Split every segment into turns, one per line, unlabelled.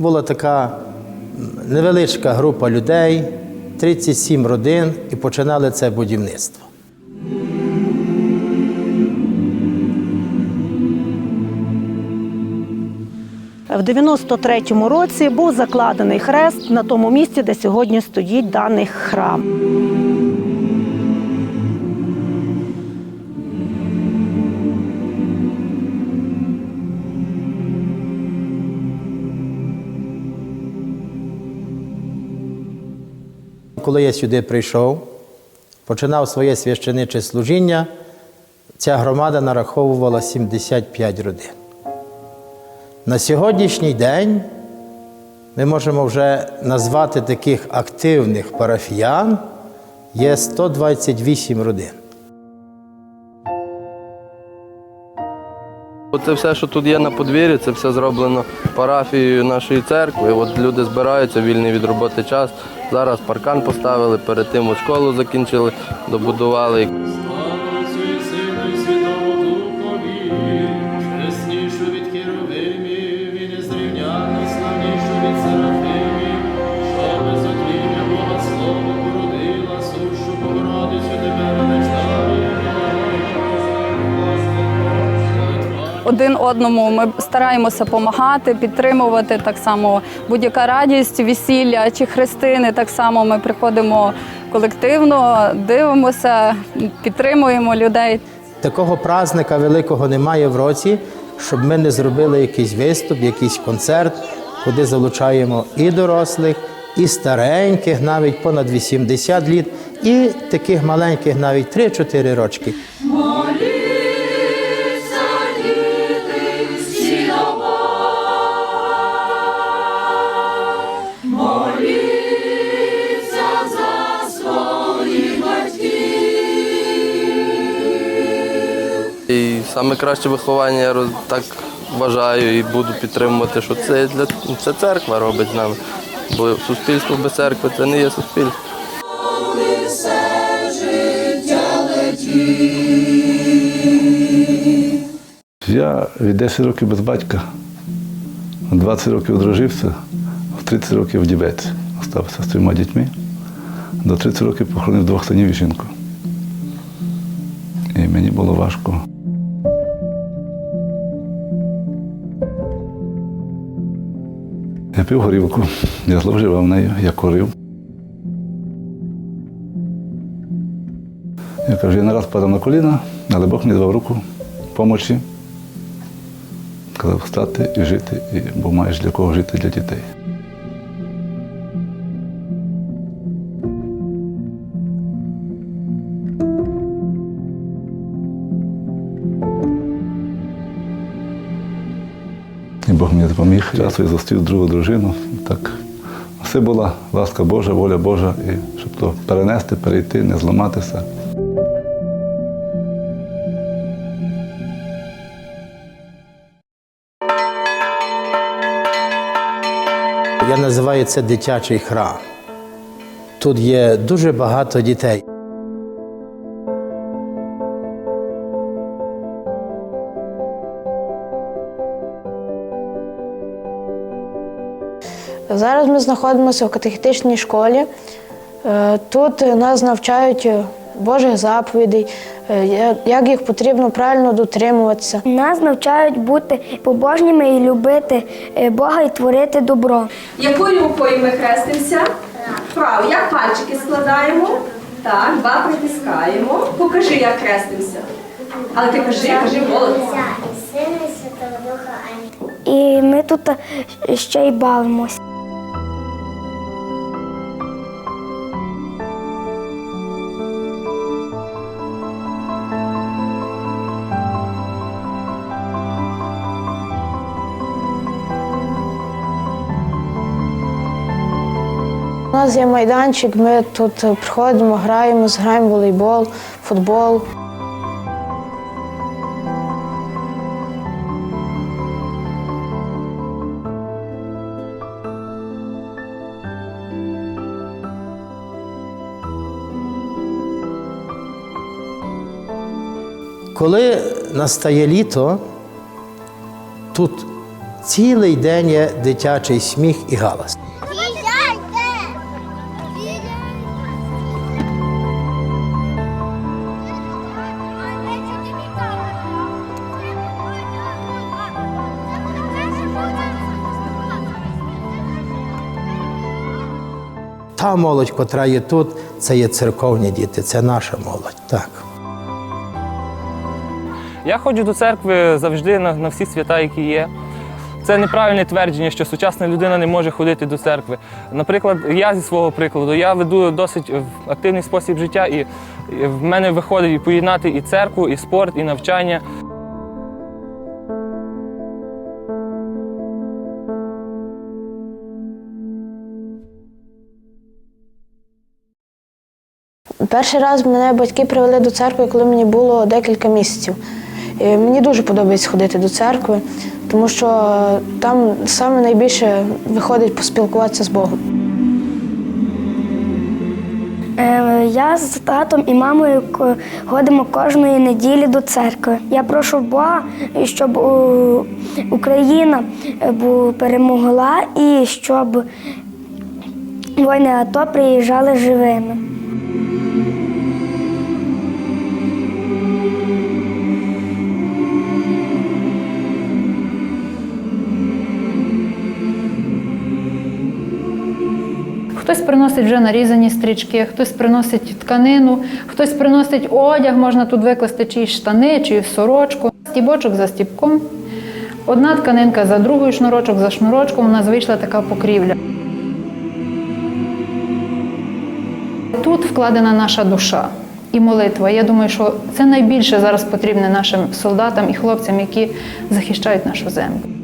Була така невеличка група людей, 37 родин, і починали це будівництво.
В 93-му році був закладений хрест на тому місці, де сьогодні стоїть даний храм.
Коли я сюди прийшов, починав своє священиче служіння, ця громада нараховувала 75 родин. На сьогоднішній день ми можемо вже назвати таких активних парафіян є 128 родин.
Оце все, що тут є на подвір'ї, це все зроблено парафією нашої церкви. От люди збираються, вільний від роботи час. Зараз паркан поставили, перед тим от школу закінчили, добудували.
Один одному ми стараємося допомагати, підтримувати так само будь-яка радість, весілля чи хрестини. Так само ми приходимо колективно, дивимося, підтримуємо людей.
Такого праздника великого немає в році, щоб ми не зробили якийсь виступ, якийсь концерт, куди залучаємо і дорослих, і стареньких, навіть понад 80 літ, і таких маленьких навіть 3-4 рочки.
І саме краще виховання я так вважаю і буду підтримувати, що це для це церква робить з нами. Бо суспільство без церкви це не є суспільство.
Я від 10 років без батька, 20 років одружився, в 30 років в дівець остався з трьома дітьми. До 30 років похоронив двох синів і жінку. І мені було важко. Пив горілку, я зловживав нею, я курив. Я кажу, я не раз падав на коліна, але Бог мені давав руку помочі. Казав встати і жити, і, бо маєш для кого жити для дітей. Бог мені допоміг. Часу я зустрів другу дружину. Так все була ласка Божа, воля Божа, і щоб то перенести, перейти, не зламатися.
Я називаю це дитячий храм. Тут є дуже багато дітей.
Зараз ми знаходимося в катехетичній школі. Е, Тут нас навчають е, Божих заповідей, е, як їх потрібно правильно дотримуватися.
Нас навчають бути побожніми і любити Бога і творити добро.
Якою рукою ми хрестимося? Вправо. Як пальчики складаємо? Так, два притискаємо. Покажи, як хрестимося. Але ти кажи, кажи голос.
І ми тут ще й бавимося.
Нас є майданчик, ми тут е, приходимо, граємо, граємо волейбол, футбол.
Коли настає літо, тут Цілий день є дитячий сміх і галас. Та молодь, котра є тут, це є церковні діти, це наша молодь. Так.
Я ходжу до церкви завжди на, на всі свята, які є. Це неправильне твердження, що сучасна людина не може ходити до церкви. Наприклад, я зі свого прикладу, я веду досить е, активний спосіб життя, і, в мене виходить поєднати і церкву, і спорт, і навчання.
Перший раз мене батьки привели до церкви, коли мені було декілька місяців. І мені дуже подобається ходити до церкви, тому що там саме найбільше виходить поспілкуватися з Богом.
Е, Я з татом і мамою ходимо кожної неділі до церкви. Я прошу Бога, щоб е, Україна е, перемогла і щоб воїни АТО приїжджали живими.
Хтось приносить вже нарізані стрічки, хтось приносить тканину, хтось приносить одяг, можна тут викласти чиїсь штани, чи сорочку. Стібочок за стібком. Одна тканинка за другою, шнурочок за шнурочком, у нас вийшла така покрівля. Тут вкладена наша душа і молитва. Я думаю, що це найбільше зараз потрібне нашим солдатам і хлопцям, які захищають нашу землю.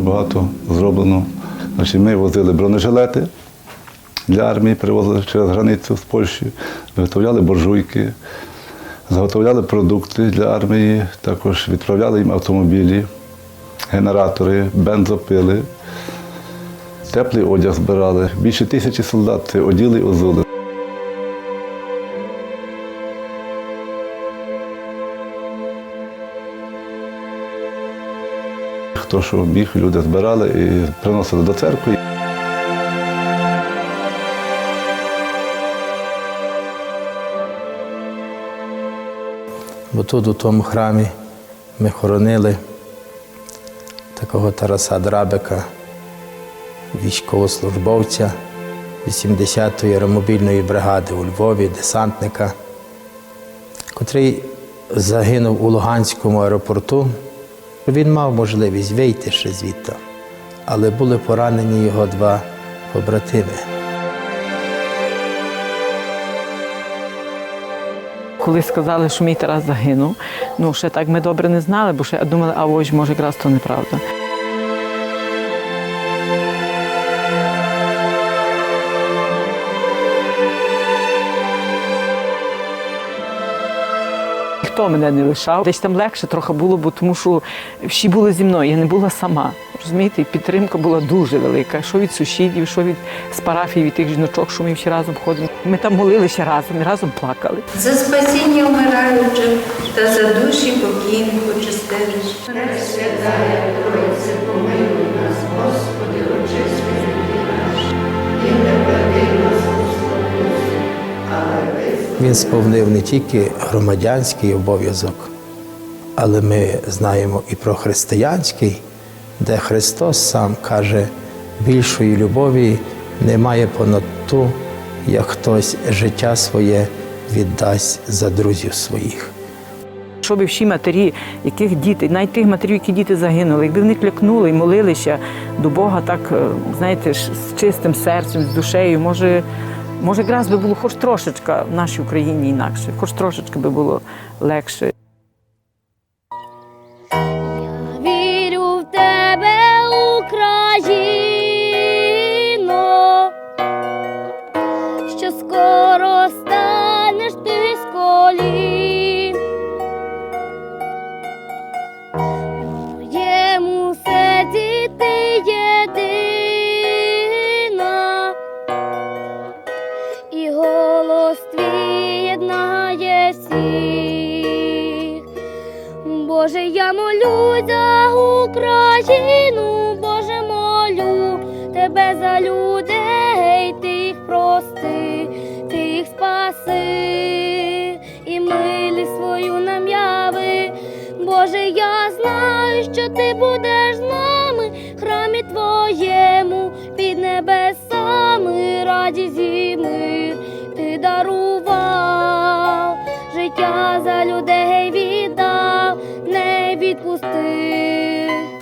Багато зроблено. Значить, ми возили бронежилети для армії, привозили через границю з Польщі, виготовляли буржуйки, заготовляли продукти для армії, також відправляли їм автомобілі, генератори, бензопили, теплий одяг збирали. Більше тисячі солдат оділи і озули. Хто що біг, люди збирали і приносили до церкви.
Бо тут у тому храмі ми хоронили такого Тараса Драбика, військовослужбовця 80-ї аеромобільної бригади у Львові, десантника, котрий загинув у Луганському аеропорту. Він мав можливість вийти ще звідти, але були поранені його два побратими.
Коли сказали, що мій Тарас загинув, ну ще так ми добре не знали, бо ще думали, а ось може якраз то неправда. Ніхто мене не лишав. Десь там легше трохи було, бо тому що всі були зі мною, я не була сама. Розумієте, підтримка була дуже велика. Що від сусідів, що від з парафії, від тих жіночок, що ми всі разом ходимо. Ми там молилися разом і разом плакали.
За спасіння вмираючих та за душі покійних очистилищ. Пресвятая Тройце,
Він сповнив не тільки громадянський обов'язок, але ми знаємо і про християнський, де Христос сам каже, більшої любові немає понад ту, як хтось життя своє віддасть за друзів своїх.
Щоб всі матері, яких діти, навіть тих матерів, які діти загинули, якби вони клякнули і молилися до Бога так, е, знаєте, з чистим серцем, з душею, може, може, якраз би було хоч трошечка в нашій Україні інакше, хоч трошечки би було легше.
всіх. Боже, я молю за Україну, Боже молю тебе за людей, ти їх прости, ти їх спаси і милі свою нам яви. Боже, я знаю, що ти будеш з нами, в храмі твоєму під небесами, раді зі мир ти дарував життя за людей віддав, не відпустив.